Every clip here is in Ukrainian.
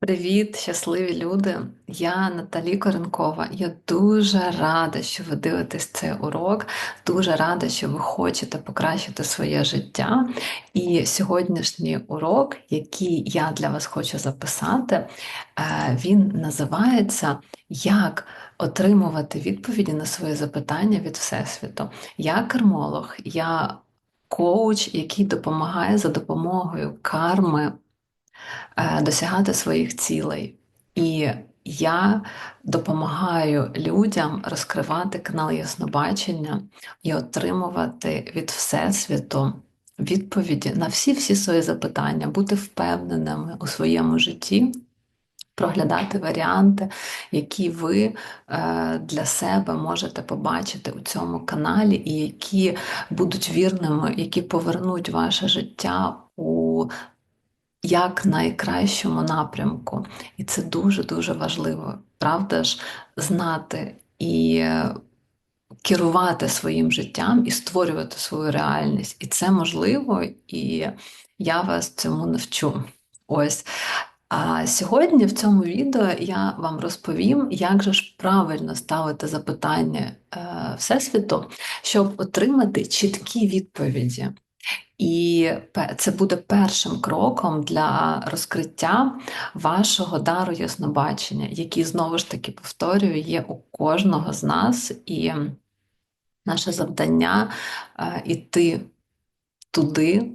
Привіт, щасливі люди! Я Наталі Коренкова. Я дуже рада, що ви дивитесь цей урок. Дуже рада, що ви хочете покращити своє життя. І сьогоднішній урок, який я для вас хочу записати, е, він називається Як отримувати відповіді на свої запитання від Всесвіту. Я кермолог, я коуч, який допомагає за допомогою карми. Е, досягати своїх цілей. І я допомагаю людям розкривати канал яснобачення і отримувати від Всесвіту відповіді на всі-всі свої запитання, бути впевненими у своєму житті. Проглядати варіанти, які ви е, для себе можете побачити у цьому каналі, і які будуть вірними, які повернуть ваше життя у як найкращому напрямку. І це дуже-дуже важливо, правда ж, знати і керувати своїм життям і створювати свою реальність. І це можливо, і я вас цьому навчу. Ось. А сьогодні в цьому відео я вам розповім, як же ж правильно ставити запитання е, Всесвіту, щоб отримати чіткі відповіді. І це буде першим кроком для розкриття вашого дару яснобачення, який знову ж таки повторюю, є у кожного з нас, і наше завдання е, іти туди,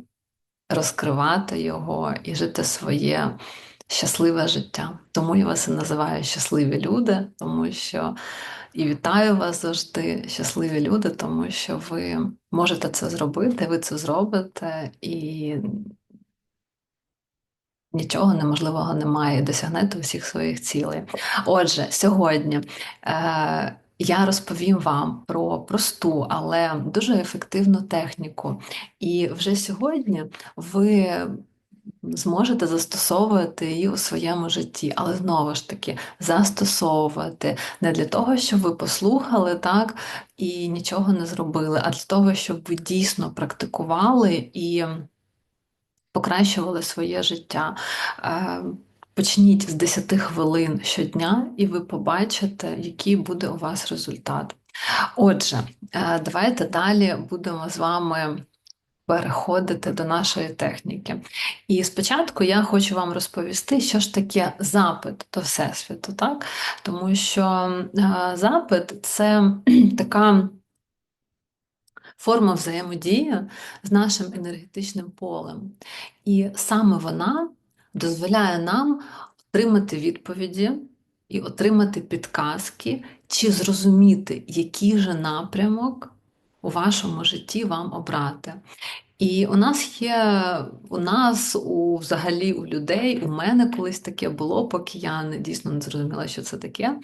розкривати його і жити своє щасливе життя. Тому я вас і називаю щасливі люди, тому що і вітаю вас завжди, щасливі люди, тому що ви можете це зробити, ви це зробите, і нічого неможливого немає, досягнете усіх своїх цілей. Отже, сьогодні. Е- я розповім вам про просту, але дуже ефективну техніку. І вже сьогодні ви зможете застосовувати її у своєму житті, але знову ж таки застосовувати не для того, щоб ви послухали так і нічого не зробили, а для того, щоб ви дійсно практикували і покращували своє життя. Е, почніть з 10 хвилин щодня, і ви побачите, який буде у вас результат. Отже, е, давайте далі будемо з вами переходити до нашої техніки. І спочатку я хочу вам розповісти, що ж таке запит до Всесвіту, так? тому що е, запит це така форма взаємодії з нашим енергетичним полем. І саме вона дозволяє нам отримати відповіді. І отримати підказки, чи зрозуміти, який же напрямок у вашому житті вам обрати. І у нас є, у нас, у взагалі у людей, у мене колись таке було, поки я не дійсно не зрозуміла, що це таке.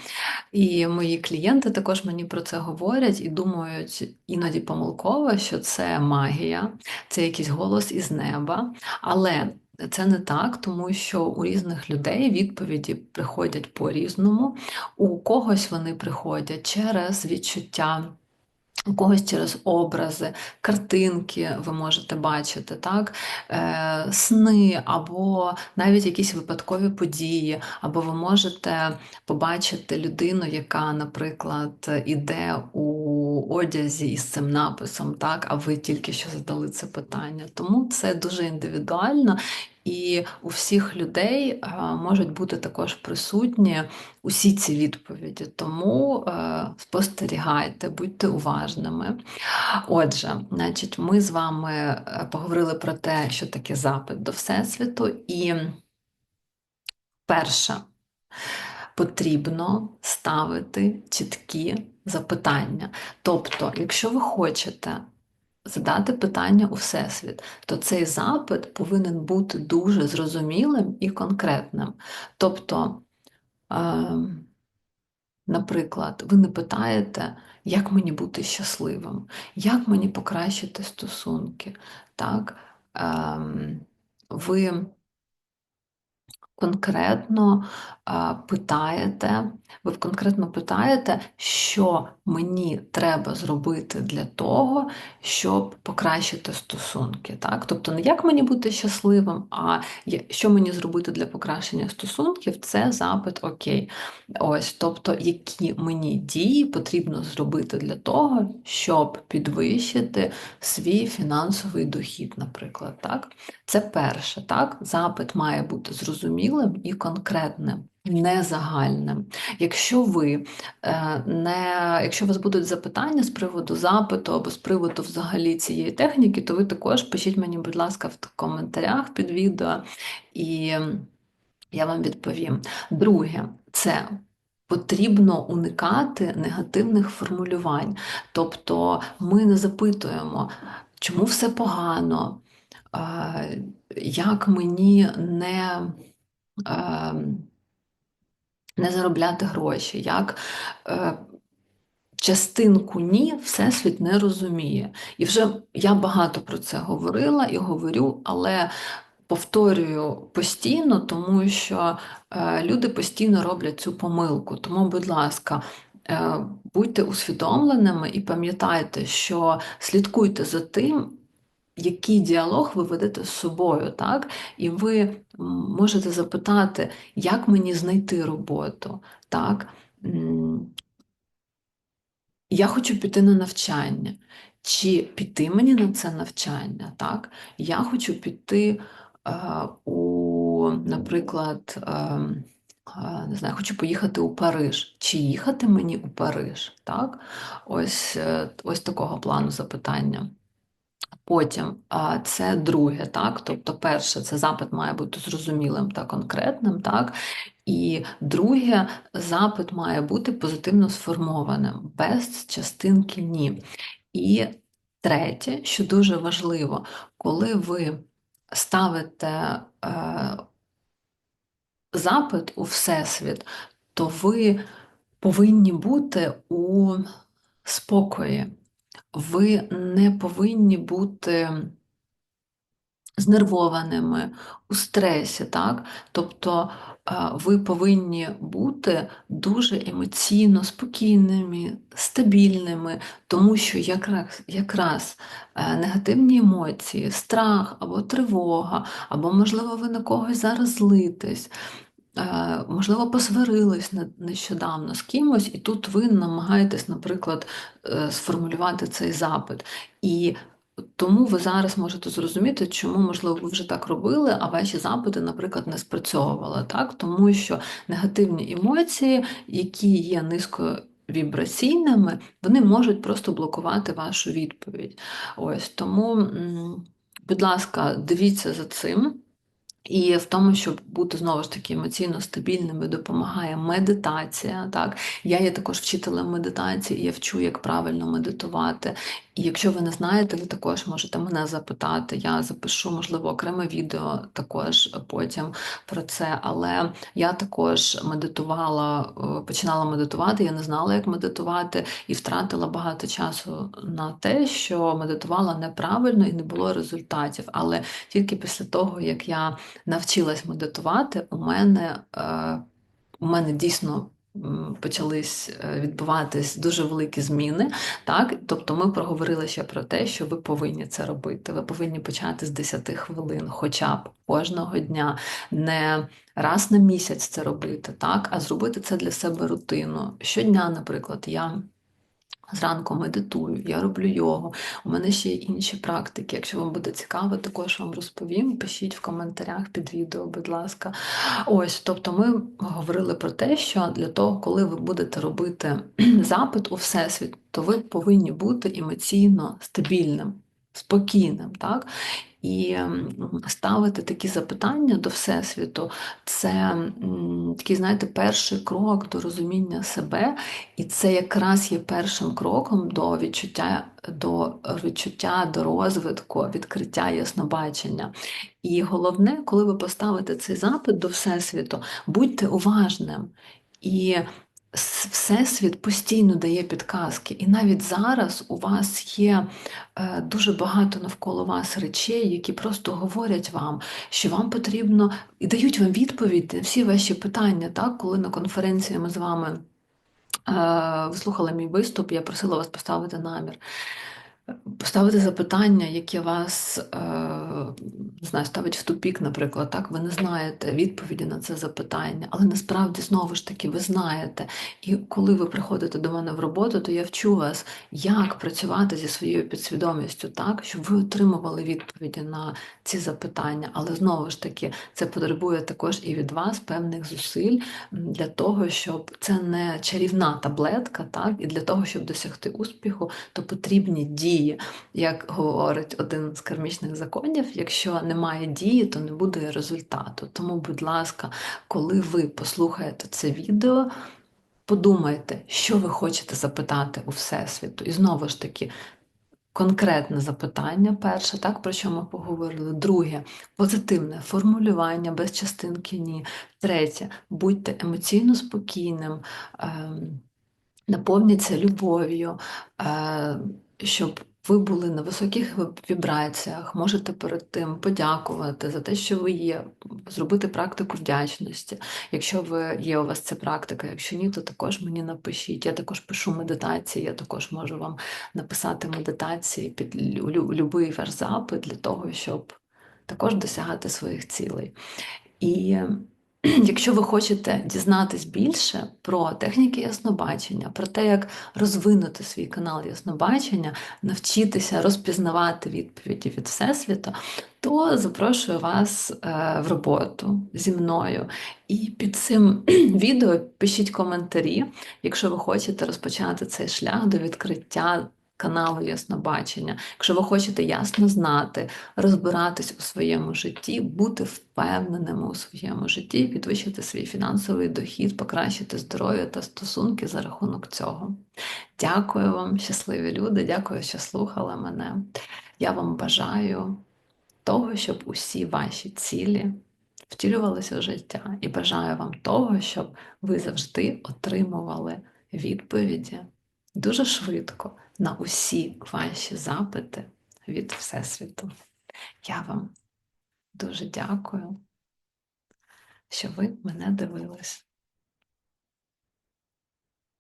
І мої клієнти також мені про це говорять і думають іноді помилково, що це магія, це якийсь голос із неба. Але це не так, тому що у різних людей відповіді приходять по-різному, у когось вони приходять через відчуття. У когось через образи, картинки ви можете бачити, так? Е, сни, або навіть якісь випадкові події, або ви можете побачити людину, яка, наприклад, іде у одязі із цим написом, так? а ви тільки що задали це питання. Тому це дуже індивідуально і у всіх людей е, можуть бути також присутні усі ці відповіді. Тому е, спостерігайте, будьте уважними. Отже, значить, ми з вами е, поговорили про те, що таке запит до Всесвіту, і перше. Потрібно ставити чіткі запитання. Тобто, якщо ви хочете задати питання у Всесвіт, то цей запит повинен бути дуже зрозумілим і конкретним. Тобто, е, наприклад, ви не питаєте, як мені бути щасливим, як мені покращити стосунки. так? Е, ви конкретно питаєте, ви конкретно питаєте, що мені треба зробити для того, щоб покращити стосунки. Так? Тобто, не як мені бути щасливим, а що мені зробити для покращення стосунків, це запит Окей. Ось, Тобто, які мені дії потрібно зробити для того, щоб підвищити свій фінансовий дохід, наприклад. Так? Це перше, так? запит має бути зрозумілим і конкретним. Не загальним. Якщо ви е, не, якщо вас будуть запитання з приводу запиту або з приводу взагалі цієї техніки, то ви також пишіть мені, будь ласка, в коментарях під відео, і я вам відповім. Друге, це потрібно уникати негативних формулювань. Тобто ми не запитуємо, чому все погано, як мені не не заробляти гроші, як е, частинку ні, Всесвіт не розуміє. І вже я багато про це говорила і говорю, але повторюю постійно, тому що е, люди постійно роблять цю помилку. Тому, будь ласка, е, будьте усвідомленими і пам'ятайте, що слідкуйте за тим. Який діалог ви ведете з собою, так? І ви можете запитати, як мені знайти роботу, так? Я хочу піти на навчання. Чи піти мені на це навчання? так? Я хочу піти у, наприклад, не знаю, хочу поїхати у Париж. Чи їхати мені у Париж? Так? Ось, е, Ось такого плану запитання. Потім це друге, так? Тобто, перше, це запит має бути зрозумілим та конкретним, так? І друге, запит має бути позитивно сформованим, без частинки ні. І третє, що дуже важливо, коли ви ставите е, запит у Всесвіт, то ви повинні бути у спокої. Ви не повинні бути знервованими, у стресі, так? Тобто ви повинні бути дуже емоційно спокійними, стабільними, тому що якраз якраз е, негативні емоції, страх або тривога, або, можливо, ви на когось зараз злитесь. Е, можливо, посварились нещодавно з кимось, і тут ви намагаєтесь, наприклад, е, сформулювати цей запит. І тому ви зараз можете зрозуміти, чому, можливо, ви вже так робили, а ваші запити, наприклад, не спрацьовували. Так? Тому що негативні емоції, які є низьковібраційними, вони можуть просто блокувати вашу відповідь. Ось Тому, будь ласка, дивіться за цим. І в тому, щоб бути знову ж таки емоційно стабільними, допомагає медитація. Так? Я є також вчителем медитації, я вчу, як правильно медитувати. Якщо ви не знаєте, ви також можете мене запитати. Я запишу, можливо, окреме відео також потім про це. Але я також медитувала, е, починала медитувати, я не знала, як медитувати, і втратила багато часу на те, що медитувала неправильно і не було результатів. Але тільки після того, як я навчилась медитувати, у мене, е, у мене дійсно почались е, відбуватись дуже великі зміни. Так? Тобто ми проговорили ще про те, що ви повинні це робити. Ви повинні почати з 10 хвилин, хоча б кожного дня, не раз на місяць це робити, так? а зробити це для себе рутину. Щодня, наприклад, я. Зранку медитую, я роблю йогу. У мене ще є інші практики. Якщо вам буде цікаво, також вам розповім. Пишіть в коментарях під відео, будь ласка. Ось, тобто, ми говорили про те, що для того, коли ви будете робити запит у всесвіт, то ви повинні бути емоційно стабільним, спокійним. так? І ставити такі запитання до Всесвіту це такий, знаєте, перший крок до розуміння себе, і це якраз є першим кроком до відчуття, до відчуття, до розвитку, відкриття яснобачення. І головне, коли ви поставите цей запит до Всесвіту, будьте уважним. І Всесвіт постійно дає підказки, і навіть зараз у вас є е, дуже багато навколо вас речей, які просто говорять вам, що вам потрібно і дають вам відповідь на всі ваші питання. Так, коли на конференції ми з вами е, ви слухали мій виступ, я просила вас поставити намір. Поставити запитання, яке вас е, не знаю, ставить в тупік, наприклад, так ви не знаєте відповіді на це запитання, але насправді знову ж таки ви знаєте. І коли ви приходите до мене в роботу, то я вчу вас, як працювати зі своєю підсвідомістю, так, щоб ви отримували відповіді на ці запитання. Але знову ж таки, це потребує також і від вас певних зусиль для того, щоб це не чарівна таблетка, так, і для того, щоб досягти успіху, то потрібні дії дії. Як говорить один з кармічних законів, якщо немає дії, то не буде результату. Тому, будь ласка, коли ви послухаєте це відео, подумайте, що ви хочете запитати у Всесвіту. І знову ж таки. Конкретне запитання, перше, так, про що ми поговорили. Друге, позитивне формулювання без частинки ні. Третє, будьте емоційно спокійним, ем, наповніться любов'ю, е, щоб ви були на високих вібраціях, можете перед тим подякувати за те, що ви є, зробити практику вдячності. Якщо ви є у вас ця практика, якщо ні, то також мені напишіть. Я також пишу медитації, я також можу вам написати медитації під будь-який ваш запит для того, щоб також досягати своїх цілей. І Якщо ви хочете дізнатись більше про техніки яснобачення, про те, як розвинути свій канал яснобачення, навчитися розпізнавати відповіді від Всесвіту, то запрошую вас е, в роботу зі мною. І під цим відео пишіть коментарі, якщо ви хочете розпочати цей шлях до відкриття каналу Яснобачення. Якщо ви хочете ясно знати, розбиратись у своєму житті, бути впевненими у своєму житті, підвищити свій фінансовий дохід, покращити здоров'я та стосунки за рахунок цього. Дякую вам, щасливі люди, дякую, що слухали мене. Я вам бажаю того, щоб усі ваші цілі. Втілювалися в життя і бажаю вам того, щоб ви завжди отримували відповіді дуже швидко на усі ваші запити від Всесвіту. Я вам дуже дякую, що ви мене дивились.